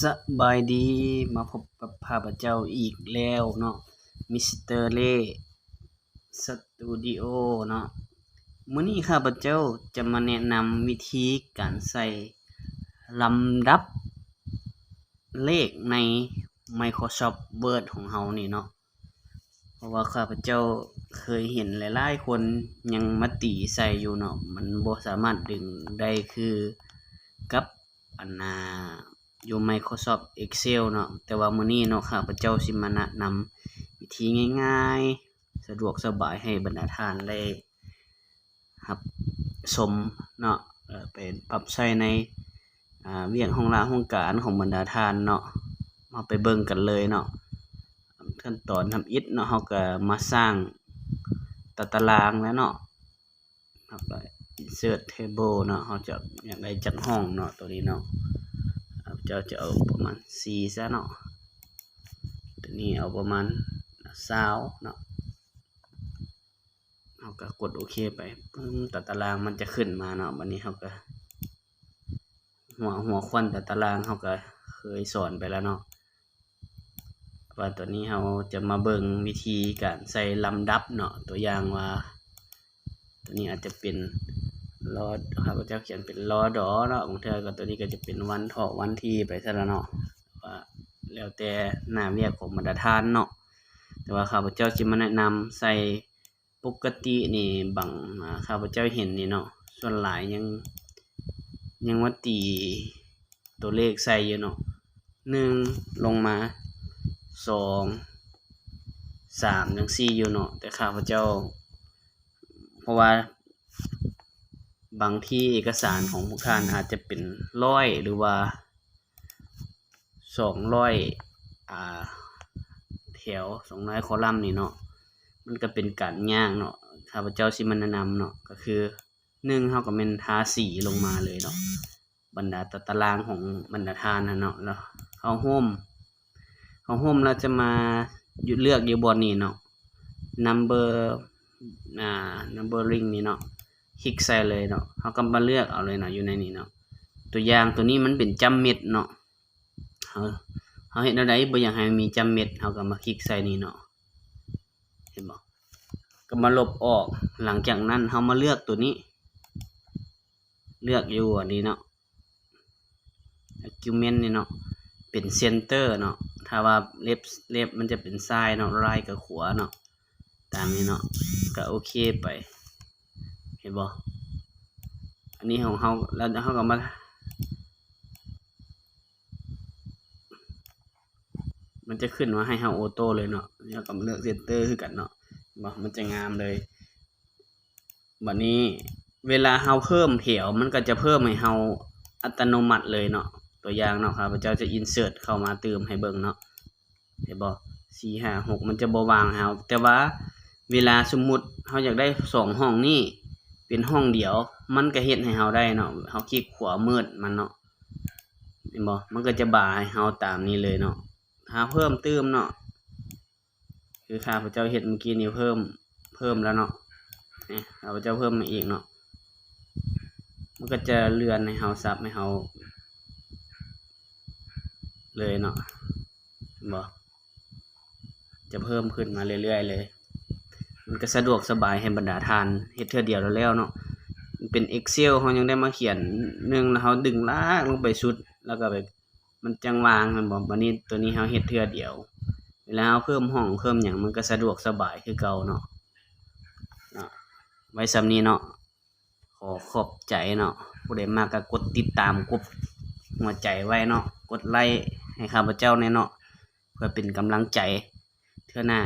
สบายดีมาพบกับข้าพเจ้าอีกแล้วเนาะมิสเตอร์เล่สตูดิโอเนาะมื้อนี้ข้าพเจ้าจะมาแนะนำวิธีการใส่ลำดับเลขใน Microsoft Word ของเรานี่เนาะเพราะว่าข้าพเจ้าเคยเห็นหลายๆคนยังมาตีใส่อยู่เนาะมันบ่สามารถดึงได้คือกับอันนา อยู่ Microsoft Excel เนาะแต่ว่ามื้อนี้เนาะข้าพเจ้าสิมาแนะนำวิธีง่ายๆ สะดวกสบายให้บรรดาท่านได้รับชมเนาะเอ่อไปปรับใช้ในอาเวียกของราชของการของบรรดาท่านเนาะมาไปเบิ่งกันเลยเนาะขั้นตอนทำอิฐเนาะเฮาก็มาสร้างตตารางแล้วเนาะครับไป insert table เนาะเฮาจะอยากได้จักห้องเนาะตัวนี้เนาะ เจ้าจะเอาประมาณสี่ซะเนาะตัวนี้เอาประมาณสาวเนาะเราก็กดโอเคไปปึ้งตัดตารางมันจะขึ้นมาเนาะวันนี้เราก็หัวหัวควันตัดตารางเราก็เคยสอนไปแล้วเนาะว่าตัวนี้เราจะมาเบิ่งวิธีการใส่ลำดับเนาะตัวอย่างว่า ตัวนี้อาจจะเป็น รอครับเจ้าเขียนเป็นรอดอเนาะของเธอก็ตัวนี้ก็จะเป็นวันเถาะวันที่ไปซะแล้วเนาะว่าแล้วแต่น้าเวียกของบรรดาทานเนาะแต่ว่าข้าพเจ้าจะมาแนะนำใส่ปกตินี่บางข้าพเจ้าเห็นนี่เนาะส่วนหลายยังยังว่าตีตัวเลขใส่อยู่เนาะหนึ่งลงมาสองสามจังสี่อยู่เนาะแต่ข้าพเจ้า เพราะว่า บางที่เอกสารของพวกท่านอาจจะเป็นร้อยหรือว่าสองร้อยอ่าแถวสองร้อยคอลัมน์นี่เนาะมันก็เป็นการย่างเนาะข้าพเจ้าสิมาแนะนำเนาะก็คือหนึ่งเฮาก็แม่นทาสีลงมาเลยเนาะบรรดาตารางของบรรดาทานนะเนาะแล้วเข้าโฮมเข้าโฮมเราจะมาอยู่เลือกอยู่บนนี้เนาะ number อ่า numbering นี่เนาะ คลิกใส่เลยเนาะเขาก็มาเลือกเอาเลยเนาะอยู่ในนี้เนาะตัวอย่างตัวนี้มันเป็นจำเม็ดเนาะเขาเขาเห็นอะไรบ่อย่ากให้มีจำเม็ดเขาก็มาคลิกใส่นี่เนาะเห็นบ่ก็มาลบออกหลังจากนั้นเขามาเลือกตัวนี้ เลือกอยู่อันนี้เนาะ argument นี่เนาะเป็น center เนาะถ้าว่าเล็บเล็บมันจะเป็นซ้ายเนาะ right กับขวาเนาะตามนี้เนาะก็โอเคไป ห็นบ่อันนี้ของเขาแล้วเขาก็มามันจะขึ้นมาให้เฮาออโต้เลยเนาะแล้วก็มาเลือกเซนเตอร์คือกันเนาะบ่มันจะงามเลยบัดนี้เวลาเฮาเพิ่มแถวมันก็จะเพิ่มให้เฮาอัตโนมัติเลยเนาะ ตัวอย่างเนาะครับพระเจ้าจะอินเสิร์ตเข้ามาเติมให้เบิ่งเนาะ เห็นบ่สี่ห้าหกมันจะบ่วางห้เฮาแต่ว่าเวลาสมมุติเฮาอยากได้สองห้องนี้ เป็นห้องเดียว มันก็เฮ็ดให้เฮาได้เนาะเฮาคลิกขวามืดมันเนาะเห็นบ่มันก็จะบ่าให้เฮาตามนี้เลยเนาะถ้าเพิ่มเติมเนาะคือข้าพเจ้าเฮ็ดเมื่อกี้นี้เพิ่มเพิ่มแล้วเนาะนี่ข้าพเจ้าเพิ่มมาอีกเนาะมันก็จะเลื่อนให้เฮาซับให้เฮาเลยเนาะเห็นบ่จะเพิ่มขึ้นมาเรื่อยๆเลย มันก็สะดวกสบายให้บรรดาทานเฮ็ดเทื่อเดียวแล้วแล้วเนาะมันเป็น Excel เฮายังได้มาเขียนหนึงแล้วเฮาดึงลากลงไปสุด แล้วก็ไปมันจังวางมันบ่บัดนี้ตัวนี้เฮาเฮ็ดเทื่อเดียวเวลาเฮาเพิ่มห้องเพิ่มหยังมันก็สะดวกสบายคือเก่าเนาะเนาะไว้ส่ำนี้เนาะขอขอบใจเนาะผู้ใดมากก็กดติดตามกดหัวใจไว้เนาะกดไลค์ให้ข้าพเจ้าแน่เนาะเพื่อเป็นกำลังใจเทื่อหน้า